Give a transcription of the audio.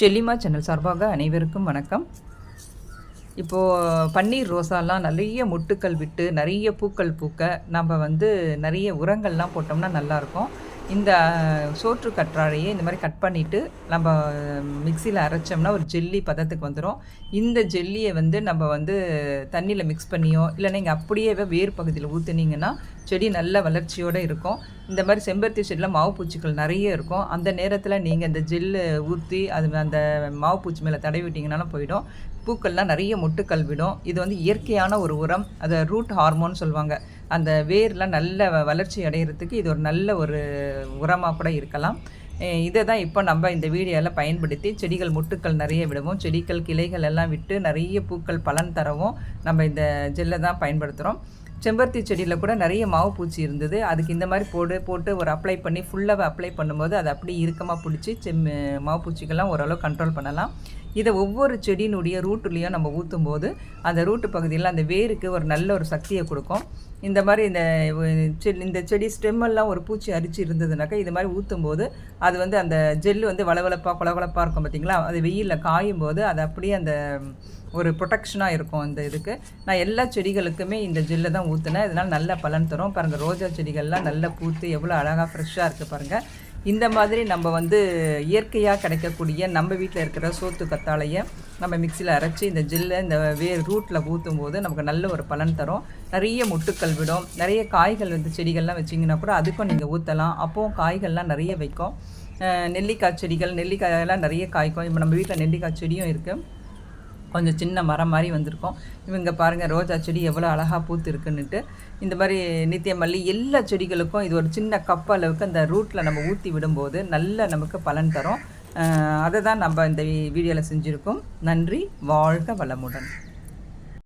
செல்லிமா channel சார்பாக அனைவருக்கும் வணக்கம். இப்போது பன்னீர் ரோசாலாம் நிறைய மொட்டுக்கள் விட்டு நிறைய பூக்கள் பூக்க நம்ம வந்து நிறைய உரங்கள்லாம் போட்டோம்னா நல்லாயிருக்கும். இந்த சோற்று கற்றாழையை இந்த மாதிரி கட் பண்ணிவிட்டு நம்ம மிக்சியில் அரைச்சோம்னா ஒரு ஜெல்லி பதத்துக்கு வந்துடும் இந்த ஜெல்லியை வந்து நம்ம வந்து தண்ணியில் மிக்ஸ் பண்ணியோ இல்லை நீங்கள் அப்படியே வேர் பகுதியில் ஊற்றுனீங்கன்னா செடி நல்ல வளர்ச்சியோடு இருக்கும். இந்த மாதிரி செம்பருத்தி செடியில் மாவு பூச்சிகள் நிறைய இருக்கும். அந்த நேரத்தில் நீங்கள் இந்த ஜெல்லு ஊற்றி அது அந்த மாவு பூச்சி மேலே தடவி விட்டிங்கனாலும் போயிடும். பூக்கள்லாம் நிறைய மொட்டுக்கள் விடும். இது வந்து இயற்கையான ஒரு உரம். அதை ரூட் ஹார்மோன் சொல்லுவாங்க. அந்த வேர்லாம் நல்ல வளர்ச்சி அடைகிறதுக்கு இது ஒரு நல்ல ஒரு உரமாக கூட இருக்கலாம். இதை தான் இப்போ நம்ம இந்த வீடியோவில் பயன்படுத்தி செடிகள் முட்டுக்கள் நிறைய விடுவோம். செடிகள் கிளைகள் எல்லாம் விட்டு நிறைய பூக்கள் பலன் தரவும் நம்ம இந்த ஜெல்லை தான் பயன்படுத்துகிறோம் செம்பருத்தி செடியில் கூட நிறைய மாவு பூச்சி இருந்தது. அதுக்கு இந்த மாதிரி போடு போட்டு ஒரு அப்ளை பண்ணி ஃபுல்லாக அப்ளை பண்ணும்போது அது அப்படியே இறுக்கமாக பிடிச்சி செம் மாவு பூச்சிக்கெல்லாம் ஓரளவு கண்ட்ரோல் பண்ணலாம். இதை ஒவ்வொரு செடியினுடைய ரூட்டுலேயும் நம்ம ஊற்றும் போது அந்த ரூட்டு பகுதியில் அந்த வேருக்கு ஒரு நல்ல ஒரு சக்தியை கொடுக்கும். இந்த மாதிரி இந்த செடி இந்த செடி ஸ்டெம்மெல்லாம் ஒரு பூச்சி அரிச்சு இருந்ததுனாக்கா இது மாதிரி ஊற்றும் போது அது வந்து அந்த ஜெல்லு வந்து வளவளப்பாக குளவளப்பாக இருக்கும் பார்த்திங்களா அது வெயிலில் காயும் போது அது அப்படியே அந்த ஒரு ப்ரொடெக்ஷனாக இருக்கும் அந்த இதுக்கு. நான் எல்லா செடிகளுக்குமே இந்த ஜெல்லை தான் ஊற்றுனேன் இதனால் நல்ல பலன் தரும். பாருங்கள் ரோஜா செடிகள்லாம் நல்லா பூத்து எவ்வளோ அழகாக ஃப்ரெஷ்ஷாக இருக்குது பாருங்கள் இந்த மாதிரி நம்ம வந்து இயற்கையாக கிடைக்கக்கூடிய நம்ம வீட்டில் இருக்கிற சோத்து கத்தாழையை நம்ம மிக்சியில் அரைச்சி இந்த ஜில்லை இந்த வேர் ரூட்டில் ஊற்றும் போது நமக்கு நல்ல ஒரு பலன் தரும். நிறைய முட்டுக்கள் விடும். நிறைய காய்கள் வந்து செடிகள்லாம் வச்சிங்கன்னா கூட அதுக்கும் நீங்கள் ஊற்றலாம் அப்போவும் காய்கள்லாம் நிறைய வைக்கும். நெல்லிக்காய் செடிகள் நெல்லிக்காயெல்லாம் நிறைய காய்க்கும். இப்போ நம்ம வீட்டில் நெல்லிக்காய் செடியும் இருக்குது கொஞ்சம் சின்ன மரம் மாதிரி வந்திருக்கும். இவங்க பாருங்கள் ரோஜா செடி எவ்வளோ அழகாக பூத்து இருக்குன்னுட்டு இந்த மாதிரி நித்திய மல்லி எல்லா செடிகளுக்கும் இது ஒரு சின்ன கப் அளவுக்கு அந்த ரூட்டில் நம்ம ஊற்றி விடும்போது நல்ல நமக்கு பலன் தரும். அதை தான் நம்ம இந்த வீடியோவில் செஞ்சுருக்கோம். நன்றி வாழ்க வளமுடன்.